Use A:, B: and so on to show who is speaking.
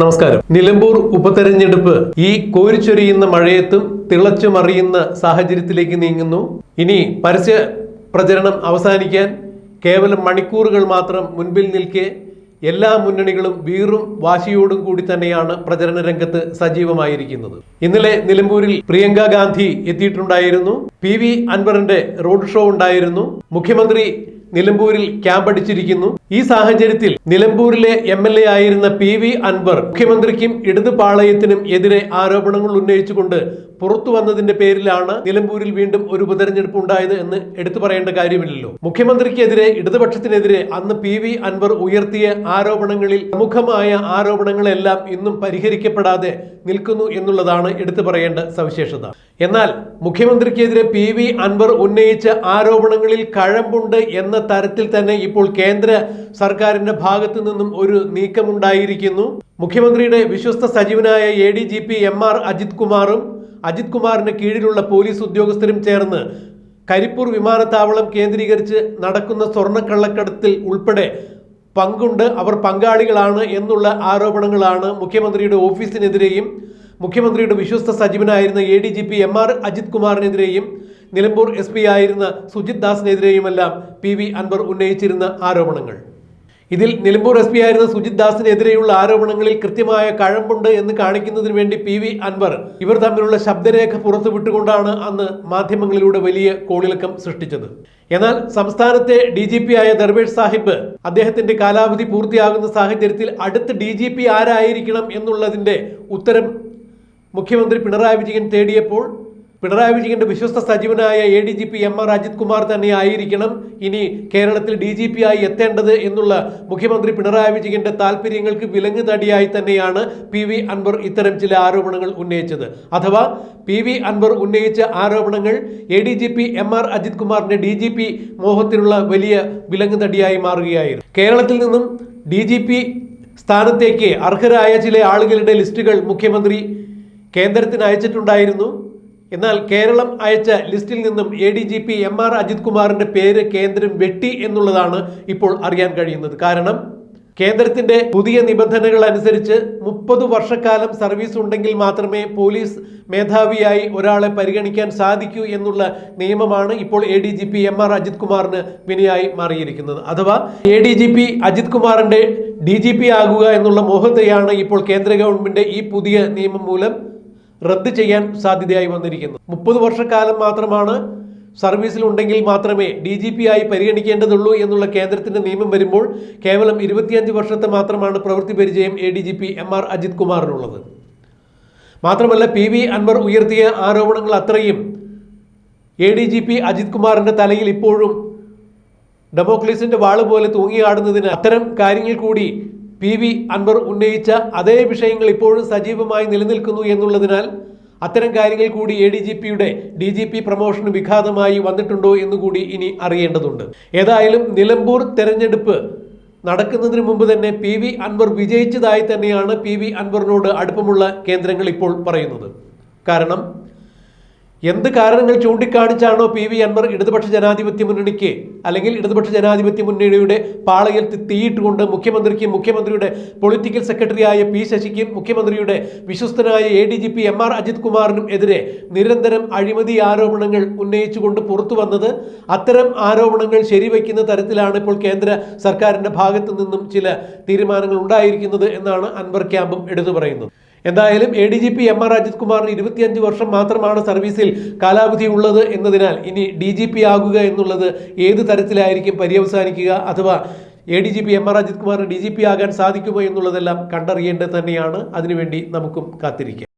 A: നമസ്കാരം. നിലമ്പൂർ ഉപതെരഞ്ഞെടുപ്പ് ഈ കോരിച്ചൊരിയുന്ന മഴയത്തും തിളച്ചു മറിയുന്ന സാഹചര്യത്തിലേക്ക് നീങ്ങുന്നു. ഇനി പരസ്യ പ്രചരണം അവസാനിക്കാൻ കേവലം മണിക്കൂറുകൾ മാത്രം മുൻപിൽ നിൽക്കെ എല്ലാ മുന്നണികളും വീറും വാശിയോടും കൂടി തന്നെയാണ് പ്രചരണ രംഗത്ത് സജീവമായിരിക്കുന്നത്. ഇന്നലെ നിലമ്പൂരിൽ പ്രിയങ്ക ഗാന്ധി എത്തിയിട്ടുണ്ടായിരുന്നു. പി വി അൻവറിന്റെ റോഡ് ഷോ ഉണ്ടായിരുന്നു. മുഖ്യമന്ത്രി നിലമ്പൂരിൽ ക്യാമ്പടിച്ചിരിക്കുന്നു ഈ സാഹചര്യത്തിൽ നിലമ്പൂരിലെ എം എൽ എ ആയിരുന്ന പി വി അൻവർ മുഖ്യമന്ത്രിക്കും ഇടതുപാളയത്തിനും എതിരെ ആരോപണങ്ങൾ ഉന്നയിച്ചുകൊണ്ട് പുറത്തു വന്നതിന്റെ പേരിലാണ് നിലമ്പൂരിൽ വീണ്ടും ഒരു ഉപതെരഞ്ഞെടുപ്പ് ഉണ്ടായത് എന്ന് എടുത്തു പറയേണ്ട കാര്യമില്ലല്ലോ. മുഖ്യമന്ത്രിക്കെതിരെ ഇടതുപക്ഷത്തിനെതിരെ അന്ന് പി വി അൻവർ ഉയർത്തിയ ആരോപണങ്ങളിൽ പ്രമുഖമായ ആരോപണങ്ങളെല്ലാം ഇന്നും പരിഹരിക്കപ്പെടാതെ നിൽക്കുന്നു എന്നുള്ളതാണ് എടുത്തു പറയേണ്ട സവിശേഷത. എന്നാൽ മുഖ്യമന്ത്രിക്കെതിരെ പി വി അൻവർ ഉന്നയിച്ച ആരോപണങ്ങളിൽ കഴമ്പുണ്ട് എന്ന തരത്തിൽ തന്നെ ഇപ്പോൾ കേന്ദ്ര സർക്കാരിന്റെ ഭാഗത്തു നിന്നും ഒരു നീക്കമുണ്ടായിരിക്കുന്നു. മുഖ്യമന്ത്രിയുടെ വിശ്വസ്ത സജീവനായ A D G P M R Ajith കുമാറും അജിത് കുമാറിന് കീഴിലുള്ള പോലീസ് ഉദ്യോഗസ്ഥരും ചേർന്ന് കരിപ്പൂർ വിമാനത്താവളം കേന്ദ്രീകരിച്ച് നടക്കുന്ന സ്വർണക്കള്ളക്കടത്തിൽ ഉൾപ്പെടെ പങ്കുണ്ട്. അവർ പങ്കാളികളാണ് എന്നുള്ള ആരോപണങ്ങളാണ് മുഖ്യമന്ത്രിയുടെ ഓഫീസിനെതിരെയും മുഖ്യമന്ത്രിയുടെ വിശ്വസ്ത സജീവനായിരുന്ന A D G P M R Ajith കുമാറിനെതിരെയും Nilambur S P ആയിരുന്ന സുജിത് ദാസിനെതിരെയുമെല്ലാം പി വി അൻവർ ഉന്നയിച്ചിരുന്ന ആരോപണങ്ങൾ. ഇതിൽ നിലമ്പൂർ എസ് പി ആയിരുന്ന സുജിത് ദാസിനെതിരെയുള്ള ആരോപണങ്ങളിൽ കൃത്യമായ കഴമ്പുണ്ട് എന്ന് കാണിക്കുന്നതിന് വേണ്ടി പി വി അൻവർ ഇവർ തമ്മിലുള്ള ശബ്ദരേഖ പുറത്തുവിട്ടുകൊണ്ടാണ് അന്ന് മാധ്യമങ്ങളിലൂടെ വലിയ കോളിളക്കം സൃഷ്ടിച്ചത്. എന്നാൽ സംസ്ഥാനത്തെ ഡി ജി പി ആയ ദർവേഷ് സാഹിബ് അദ്ദേഹത്തിന്റെ കാലാവധി പൂർത്തിയാകുന്ന സാഹചര്യത്തിൽ അടുത്ത ഡി ജി പി ആരായിരിക്കണം എന്നുള്ളതിന്റെ ഉത്തരം മുഖ്യമന്ത്രി പിണറായി വിജയൻ തേടിയപ്പോൾ പിണറായി വിജയന്റെ വിശ്വസ്ത സജീവനായ A D G P M R Ajith Kumar തന്നെ ആയിരിക്കണം ഇനി കേരളത്തിൽ ഡി ജി പി ആയി എത്തേണ്ടത് എന്നുള്ള മുഖ്യമന്ത്രി പിണറായി വിജയന്റെ താല്പര്യങ്ങൾക്ക് വിലങ്ങ് തടിയായി തന്നെയാണ് പി വി അൻവർ ഇത്തരം ചില ആരോപണങ്ങൾ ഉന്നയിച്ചത്. അഥവാ പി വി അൻവർ ഉന്നയിച്ച ആരോപണങ്ങൾ A D G P M R Ajith കുമാറിന്റെ ഡി ജി പി മോഹത്തിനുള്ള വലിയ വിലങ്ങ് തടിയായി മാറുകയായിരുന്നു. കേരളത്തിൽ നിന്നും ഡി ജി പി സ്ഥാനത്തേക്ക് അർഹരായ ചില ആളുകളുടെ ലിസ്റ്റുകൾ മുഖ്യമന്ത്രി കേന്ദ്രത്തിന് അയച്ചിട്ടുണ്ടായിരുന്നു. എന്നാൽ കേരളം അയച്ച ലിസ്റ്റിൽ നിന്നും A D G P M R Ajith കുമാറിന്റെ പേര് കേന്ദ്രം വെട്ടി എന്നുള്ളതാണ് ഇപ്പോൾ അറിയാൻ കഴിയുന്നത്. കാരണം കേന്ദ്രത്തിന്റെ പുതിയ നിബന്ധനകൾ അനുസരിച്ച് മുപ്പത് വർഷക്കാലം സർവീസ് ഉണ്ടെങ്കിൽ മാത്രമേ പോലീസ് മേധാവിയായി ഒരാളെ പരിഗണിക്കാൻ സാധിക്കൂ എന്നുള്ള നിയമമാണ് ഇപ്പോൾ A D G P M R Ajith കുമാറിന് വിനയായി മാറിയിരിക്കുന്നത്. അഥവാ A D G P Ajith കുമാറിന്റെ ഡി ജി പി ആകുക എന്നുള്ള മോഹത്തെയാണ് ഇപ്പോൾ കേന്ദ്ര ഗവൺമെന്റ് ഈ പുതിയ നിയമം മൂലം റദ്ദ് ചെയ്യാൻ സാധ്യതയായി വന്നിരിക്കുന്നു. മുപ്പത് വർഷക്കാലം മാത്രമാണ് സർവീസിൽ ഉണ്ടെങ്കിൽ മാത്രമേ ഡി ജി പി ആയി പരിഗണിക്കേണ്ടതുള്ളൂ എന്നുള്ള കേന്ദ്രത്തിന്റെ നിയമം വരുമ്പോൾ കേവലം ഇരുപത്തിയഞ്ച് വർഷത്തെ മാത്രമാണ് പ്രവൃത്തി പരിചയം A D G P M R Ajith കുമാറിനുള്ളത്. മാത്രമല്ല പി വി അൻവർ ഉയർത്തിയ ആരോപണങ്ങൾ അത്രയും A D G P Ajith കുമാറിന്റെ തലയിൽ ഇപ്പോഴും ഡെമോക്ലീസിന്റെ വാൾ പോലെ തൂങ്ങിയാടുന്നതിന് അത്തരം കാര്യങ്ങൾ കൂടി പി വി അൻവർ ഉന്നയിച്ച അതേ വിഷയങ്ങൾ ഇപ്പോഴും സജീവമായി നിലനിൽക്കുന്നു എന്നുള്ളതിനാൽ അത്തരം കാര്യങ്ങൾ കൂടി എ ഡി ജി പിയുടെ ഡി ജി പി പ്രമോഷന് വിഘാതമായി വന്നിട്ടുണ്ടോ എന്നുകൂടി ഇനി അറിയേണ്ടതുണ്ട്. ഏതായാലും നിലമ്പൂർ തെരഞ്ഞെടുപ്പ് നടക്കുന്നതിന് മുമ്പ് തന്നെ പി വി അൻവർ വിജയിച്ചതായി തന്നെയാണ് പി വി അൻവറിനോട് അടുപ്പമുള്ള കേന്ദ്രങ്ങൾ ഇപ്പോൾ പറയുന്നത്. കാരണം എന്ത് കാരണങ്ങൾ ചൂണ്ടിക്കാണിച്ചാണോ പി വി അൻവർ ഇടതുപക്ഷ ജനാധിപത്യ മുന്നണിക്ക് അല്ലെങ്കിൽ ഇടതുപക്ഷ ജനാധിപത്യ മുന്നണിയുടെ പാളയിൽ തീയിട്ടുകൊണ്ട് മുഖ്യമന്ത്രിക്കും മുഖ്യമന്ത്രിയുടെ പൊളിറ്റിക്കൽ സെക്രട്ടറിയായ പി ശശിക്കും മുഖ്യമന്ത്രിയുടെ വിശ്വസ്തനായ A D G P M R Ajith കുമാറിനും എതിരെ നിരന്തരം അഴിമതി ആരോപണങ്ങൾ ഉന്നയിച്ചുകൊണ്ട് പുറത്തു വന്നത് അത്തരം ആരോപണങ്ങൾ ശരിവയ്ക്കുന്ന തരത്തിലാണ് ഇപ്പോൾ കേന്ദ്ര സർക്കാരിന്റെ ഭാഗത്തു നിന്നും ചില തീരുമാനങ്ങൾ ഉണ്ടായിരിക്കുന്നത് എന്നാണ് അൻവർ ക്യാമ്പും എടുത്തു പറയുന്നത്. എന്തായാലും A D G P M R Ajith കുമാറിന് ഇരുപത്തിയഞ്ച് വർഷം മാത്രമാണ് സർവീസിൽ കാലാവധി ഉള്ളത് എന്നതിനാൽ ഇനി ഡി ജി പി ആകുക എന്നുള്ളത് ഏത് തരത്തിലായിരിക്കും പര്യവസാനിക്കുക അഥവാ A D G P M R Ajith കുമാറിന് ഡി ജി പി ആകാൻ സാധിക്കുമോ എന്നുള്ളതെല്ലാം കണ്ടറിയേണ്ടത് തന്നെയാണ്. അതിനുവേണ്ടി നമുക്കും കാത്തിരിക്കാം.